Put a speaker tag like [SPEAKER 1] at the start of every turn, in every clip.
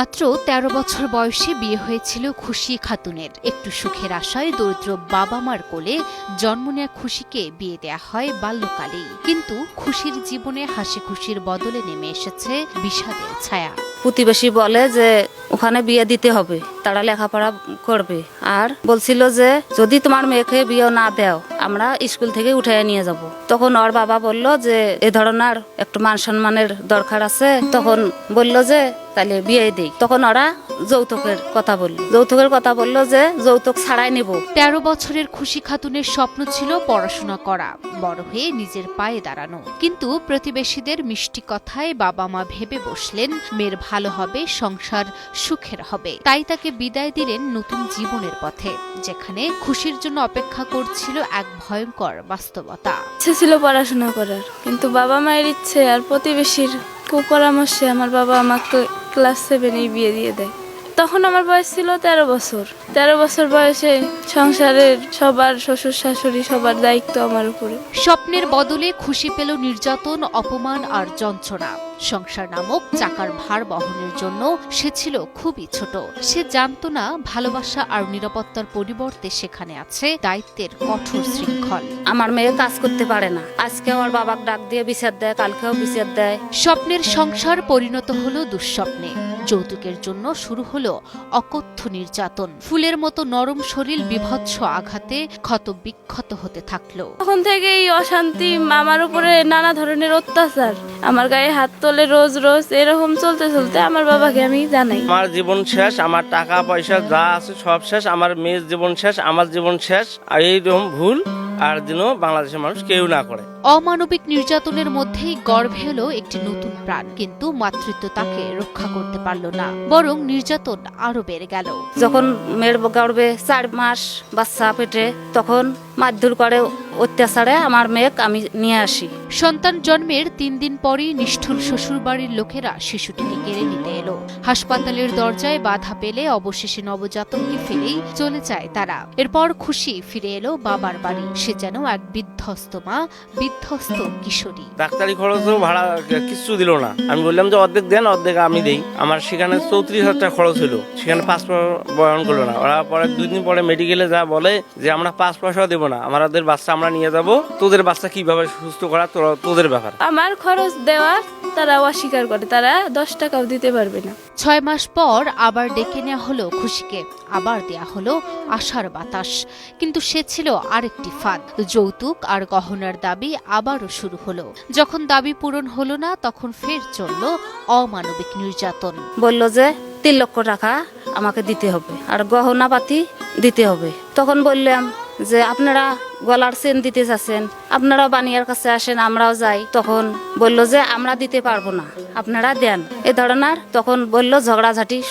[SPEAKER 1] মাত্র তেরো বছর বয়সে বিয়ে হয়েছিল খুশি খাতুনের। একটু সুখের আশায় দরিদ্র বাবা মার কোলে জন্ম নেয়া খুশিকে বিয়ে দেয়া হয় বাল্যকালেই। কিন্তু খুশির জীবনে হাসি খুশির বদলে নেমে এসেছে বিষাদের ছায়া।
[SPEAKER 2] প্রতিবেশী বলে যে, ওখানে বিয়ে দিতে হবে, তারা লেখাপড়া করবে। আর বলছিল যে, যদি তোমার মেয়েকে বিয়ে না দেও, আমরা স্কুল থেকে উঠে নিয়ে যাব। তখন ওর বাবা বলল যে, এ ধরনের একটু মান সম্মানের দরকার আছে। তখন বলল যে তাহলে বিয়ে দিই। তখন ওরা যৌতুকের কথা বলল। যৌতুকের কথা বলল যে যৌতুক ছাড়াই নেব।
[SPEAKER 1] তেরো বছরের খুশি খাতুনের স্বপ্ন ছিল পড়াশোনা করা বড় হয়ে নিজের পায়ে দাঁড়ানো। কিন্তু প্রতিবেশীদের মিষ্টি কথায় বাবা মা ভেবে বসলেন মেয়ের ভালো হবে সংসার সুখের হবে। তাই তাকে বিদায় দিলেন নতুন জীবনের পথে যেখানে খুশির জন্য অপেক্ষা করছিল এক ভয়ঙ্কর বাস্তবতা।
[SPEAKER 3] ইচ্ছে ছিল পড়াশোনা করার কিন্তু বাবা মায়ের ইচ্ছে আর প্রতিবেশীর কুপরামর্শে আমার বাবা আমাকে ক্লাস সেভেনেই বিয়ে দিয়ে দেয়। তখন আমার বয়স ছিল তেরো বছর। তেরো বছর বয়সে সংসারের সবার শ্বশুর শাশুড়ি সবার দায়িত্ব আমার উপরে।
[SPEAKER 1] স্বপ্নের বদলে খুশি পেল নির্যাতন অপমান আর যন্ত্রণা। সংসার নামক চাকার ভার বহনের জন্য সে ছিল খুবই ছোট। সে জানত না ভালোবাসা আর নিরাপত্তার পরিবর্তে সেখানে আছে দায়িত্বের কঠোর শৃঙ্খল।
[SPEAKER 2] আমার মেয়ে কাজ করতে পারে না। আজকে আমার বাবাকে ডাক দিয়ে বিচার দেয় কালকেও বিচার দেয়।
[SPEAKER 1] স্বপ্নের সংসার পরিণত হলো দুঃস্বপ্নে। যৌতুকের জন্য শুরু হলো অকথ্য নির্যাতন। ফুলের মতো নরম শরীর বিভৎস আঘাতে ক্ষত বিক্ষত হতে থাকল।
[SPEAKER 3] তখন থেকে এই অশান্তি আমার উপরে নানা ধরনের অত্যাচার। আমার গায়ে হাত তোলে রোজ রোজ এরকম চলতে চলতে আমার বাবাকে আমি জানাই।
[SPEAKER 4] আমার জীবন শেষ আমার টাকা পয়সা যা আছে সব শেষ আমার মেয়ের জীবন শেষ আমার জীবন শেষ। আর এইরকম ভুল আর দিনও বাংলাদেশের মানুষ কেউ না করে।
[SPEAKER 1] অমানবিক নির্যাতনের মধ্যেই গর্ভে এলো একটি নতুন প্রাণ কিন্তু মাতৃত্ব তাকে রক্ষা করতে পারল না বরং নির্যাতন আরও বেড়ে গেল।
[SPEAKER 2] যখন মেয়ের গর্বে চার মাস বাচ্চা পেটে তখন মারধর করে অত্যাচারে আমার মেয়েকে আমি নিয়ে আসি।
[SPEAKER 1] সন্তান জন্মের তিন দিন পরই নিষ্ঠুর শ্বশুরবাড়ির লোকেরা শিশুটিকে কেড়ে নিতে এলো। হাসপাতালের দরজায় বাধা পেলে অবশেষে নবজাতককে ফেলেই চলে যায় তারা। এরপর খুশি ফিরে এলো বাবার বাড়ি। সে যেন এক বিধ্বস্ত মা বিধ্বস্ত কিশোরী।
[SPEAKER 4] ডাক্তারি খরচও ভাড়া কিচ্ছু দিল না। আমি বললাম যে অর্ধেক দেন অর্ধেক আমি দেই। আমার সেখানে চৌত্রিশ হাজার টাকা খরচ হলো সেখানে পাঁচ বয়ন করল না। ওরা পরে দুই দিন পরে মেডিকেলে যা বলে যে আমরা পাঁচ পয়সাও দেবো না। আমাদের বাচ্চা আমরা নিয়ে যাব। তোদের বাচ্চা কীভাবে সুস্থ করা তোদের ব্যাপার।
[SPEAKER 3] আমার খরচ দেওয়ার তারা অস্বীকার করে। তারা দশ টাকাও দিতে পারবে না।
[SPEAKER 1] ছয় মাস পর আবার ডেকে নেওয়া হলো খুশিকে, আবার দেয়া হলো আশার বাতাস। কিন্তু সে ছিল আরেকটি ফাঁদ। যৌতুক আর গহনার দাবি আবারও শুরু হলো। যখন দাবি পূরণ হলো না, তখন ফের চলল অমানবিক নির্যাতন।
[SPEAKER 2] বলল যে, তিন লক্ষ টাকা আমাকে দিতে হবে, আর গহনা পাতি দিতে হবে। তখন বললাম যে, আপনারা গলার চেন দিতে চাচ্ছেন আপনারাও বানিয়ার কাছে আসেন আমরাও যাই। তখন বলল যে আমরা দিতে পারব না। আপনারা দেন। এ ধরনের তখন বলল ঝগড়াঝাটি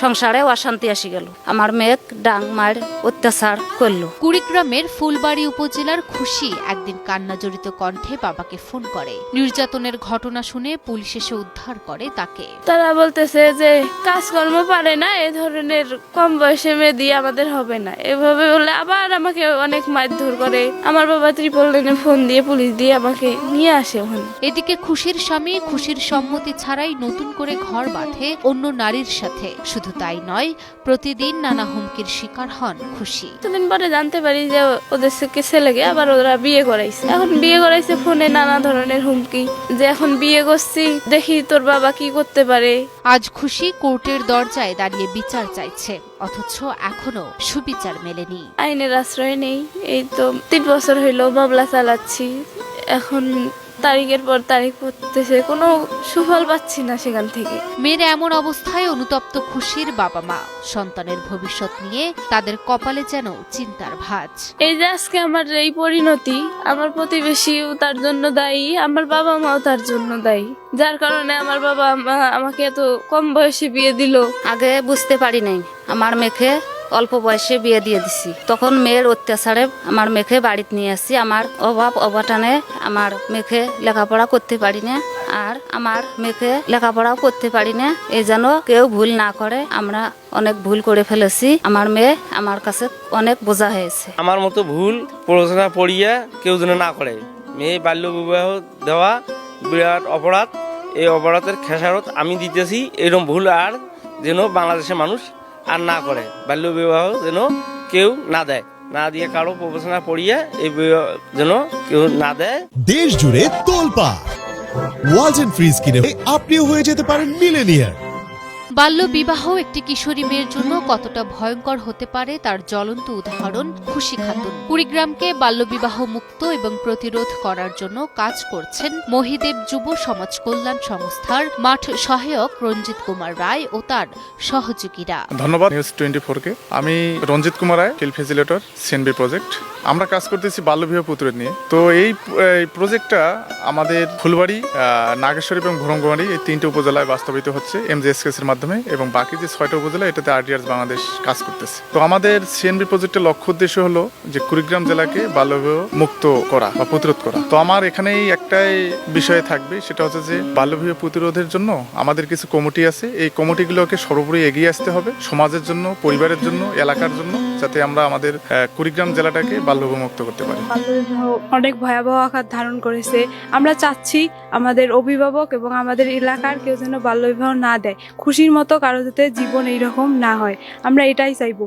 [SPEAKER 2] সংসারে অশান্তি আসি গেল। আমার মেয়ে ডাং মার অত্যাচার করল।
[SPEAKER 1] কুড়িগ্রামের ফুলবাড়ি উপজেলার খুশি একদিন কান্নাজড়িত কণ্ঠে বাবাকে ফোন করে। নির্যাতনের ঘটনা শুনে পুলিশ এসে উদ্ধার করে তাকে।
[SPEAKER 3] তারা বলতেছে যে কাজকর্ম পারে না এ ধরনের কম বয়সে মেয়ে দিয়ে আমাদের হবে না। এভাবে বলে আবার আমাকে অনেক মারধর করে। আমার বাবা ত্রিপল লাইনে ফোন দিয়ে পুলিশ দিয়ে আমাকে নিয়ে আসে ওখানে।
[SPEAKER 1] এদিকে খুশির স্বামী খুশির সম্মতি ছাড়াই নতুন করে ঘর বাঁধে অন্য নারীর সাথে। শুধু তাই নয় প্রতিদিন নানা হুমকির শিকার হন খুশি।
[SPEAKER 3] কিছুদিন পরে জানতে পারি যে ওদের ছেলেকে আবার ওরা বিয়ে করাইছে। এখন বিয়ে করাইছে ফোনে নানা ধরনের হুমকি। যে এখন বিয়ে করছি দেখি তোর বাবা কি করতে পারে।
[SPEAKER 1] আজ খুশি কোর্টের দরজায় দাঁড়িয়ে বিচার চাইছে অথচ এখনও সুবিচার মেলেনি।
[SPEAKER 3] আইনের আশ্রয় নেই। এই তো তিন বছর হইল মামলা চালাচ্ছি এখন তারিখের পর তারিখ পড়তেছে। কোনো সুফল পাচ্ছি না সেখান থেকে।
[SPEAKER 1] মেয়ের এমন অবস্থায় অনুতপ্ত খুশির বাবা মা। সন্তানের ভবিষ্যৎ নিয়ে তাদের কপালে যেন চিন্তার ভাঁজ।
[SPEAKER 3] এই যে আজকে আমার এই পরিণতি আমার প্রতিবেশীও তার জন্য দায়ী আমার বাবা মাও তার জন্য দায়ী। যার কারণে আমার বাবা মা- আমাকে এত কম বয়সে বিয়ে দিল।
[SPEAKER 2] আগে বুঝতে পারি নাই। আমার মেয়েকে অল্প বয়সে বিয়ে দিয়ে দিছি। তখন মেয়ের অত্যাচারে আমার মেয়েকে বাড়িতে নিয়ে আসছি আমার অভাব অবটানে আমার মেয়েকে লেখাপড়া করতে পারি না আর আমার মেয়েকে লেখাপড়াও করতে পারি না। এই যেন কেউ ভুল না করে, আমরা অনেক ভুল করে ফেলেছি। আমার মেয়ে আমার কাছে অনেক বোঝা হয়েছে।
[SPEAKER 4] আমার মতো ভুল পড়াশোনা পড়িয়া কেউ যেন না করে। মেয়ে বাল্য বিবাহ দেওয়া বিরাট অপরাধ। এই অপরাধের খেসারত আমি দিতেছি। এরকম ভুল আর যেন বাংলাদেশের মানুষ আর না করে। বাল্য বিবাহ যেন কেউ না দেয়। না দিয়ে কারও প্রবেশনা পড়িয়ে এই বিবাহ যেন কেউ না দেয়।
[SPEAKER 5] দেশ জুড়ে তোলপা ওয়ালটন ফ্রিজ কিনে আপনিও হয়ে যেতে পারেন মিলেনিয়ার
[SPEAKER 1] বাল্য বিবাহ একটি কিশোরী মেয়ের জন্য কতটা ভয়ঙ্কর হতে পারে তার জ্বলন্ত উদাহরণ খুশি খাতুন। কুড়িগ্রামকে বাল্যবিবাহ মুক্ত এবং প্রতিরোধ করার জন্য কাজ করছেন মহিদেব যুব সমাজ কল্যাণ সংস্থার মাঠ সহায়ক রঞ্জিত কুমার রায় ও তার সহযোগীরা।
[SPEAKER 6] ধন্যবাদ। নিউজ টোয়েন্টি ফোরকে আমি Ranjit Kumar Roy key facilitator C N B project আমরা কাজ করতেছি বাল্যবিবাহ প্রতিরোধ নিয়ে। তো এই প্রজেক্টটা আমাদের ফুলবাড়ি নাগেশ্বরী এবং ভরঙ্গবাড়ি এই তিনটে উপজেলায় বাস্তবিত হচ্ছে। এমজিএসকেস এর মাধ্যমে। এবং বাকি যে ছয়টা উপজেলা, এটাতে আরডিআর বাংলাদেশ কাজ করতেছে। তো আমাদের সিএনবি প্রজেক্টের লক্ষ্য উদ্দেশ্য হলো যে কুড়িগ্রাম জেলাকে বাল্যবিবাহ মুক্ত করা বা প্রতিরোধ করা। তো আমার এখানেই একটাই বিষয় থাকবে, সেটা হচ্ছে যে বাল্যবিবাহ প্রতিরোধের জন্য আমাদের কিছু কমিটি আছে। এই কমিটিগুলোকে সর্বোপরি এগিয়ে আসতে হবে সমাজের জন্য, পরিবারের জন্য, এলাকার জন্য। যাতে আমরা আমাদের কুড়িগ্রাম জেলাটাকে বাল্যবিমুক্ত করতে পারি।
[SPEAKER 3] অনেক ভয়াবহ আকার ধারণ করেছে। আমরা চাচ্ছি আমাদের অভিভাবক এবং আমাদের এলাকার কেউ যেন বাল্যবিবাহ না দেয়। খুশির মতো কারও যাতে জীবন এইরকম না হয়। আমরা এটাই চাইব।